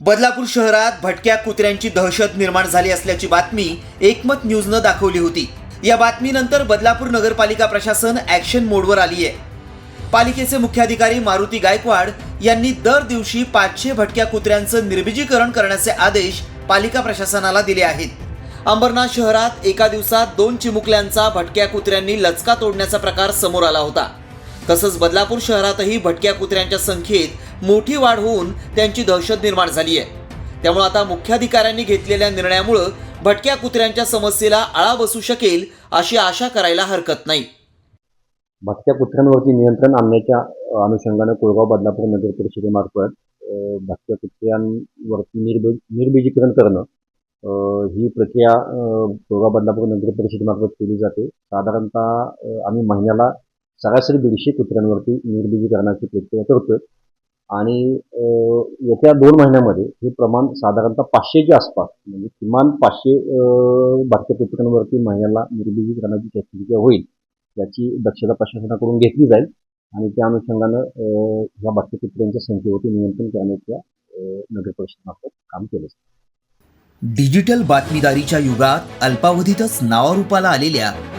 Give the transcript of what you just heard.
बदलापूर शहरात भटक्या कुत्र्यांची दहशत निर्माण झाली असल्याची बातमी एकमत न्यूजनं दाखवली होती. या बातमीनंतर बदलापूर नगरपालिका प्रशासन ॲक्शन मोडवर आली आहे पालिकेचे मुख्याधिकारी मारुती गायकवाड यांनी दर दिवशी पाचशे भटक्या कुत्र्यांचं निर्बिजीकरण करण्याचे आदेश पालिका प्रशासनाला दिले आहेत. अंबरनाथ शहरात एका दिवसात दोन चिमुकल्यांचा भटक्या कुत्र्यांनी लचका तोडण्याचा प्रकार समोर आला होता. तसंच बदलापूर शहरातही भटक्या कुत्र्यांच्या संख्येत मोठी वाढ होऊन त्यांची दहशत निर्माण झाली आहे. त्यामुळे आता मुख्याधिकाऱ्यांनी घेतलेल्या निर्णयामुळं भटक्या कुत्र्यांच्या समस्येला आळा बसू शकेल अशी आशा करायला हरकत नाही. भटक्या कुत्र्यांवरती नियंत्रण आणण्याच्या अनुषंगाने अनुषंगानं कोळगाव बदलापूर नगर परिषदेमार्फत भटक्या कुत्र्यांवरती निर्बी निर्बीजीकरण करणं ही प्रक्रिया कोळगाव बदलापूर नगर परिषदेमार्फत केली जाते. साधारणतः आम्ही महिन्याला सरासरी दीडशे कुत्र्यांवरती निर्बीजीकरणाची प्रक्रिया करतोय. आणि येत्या दोन महिन्यामध्ये हे प्रमाण साधारणतः पाचशेच्या आसपास म्हणजे किमान पाचशे भारतीय भटक्या महिन्याला निर्बीजीकरणाची शस्त्रक्रिया होईल याची दक्षता प्रशासनाकडून घेतली जाईल आणि त्या अनुषंगानं ह्या भटक्या संख्येवरती नियंत्रण करण्याच्या नगर परिषदेमार्फत काम केलं जाईल. डिजिटल बातमीदारीच्या युगात अल्पावधीतच नावारूपाला आलेल्या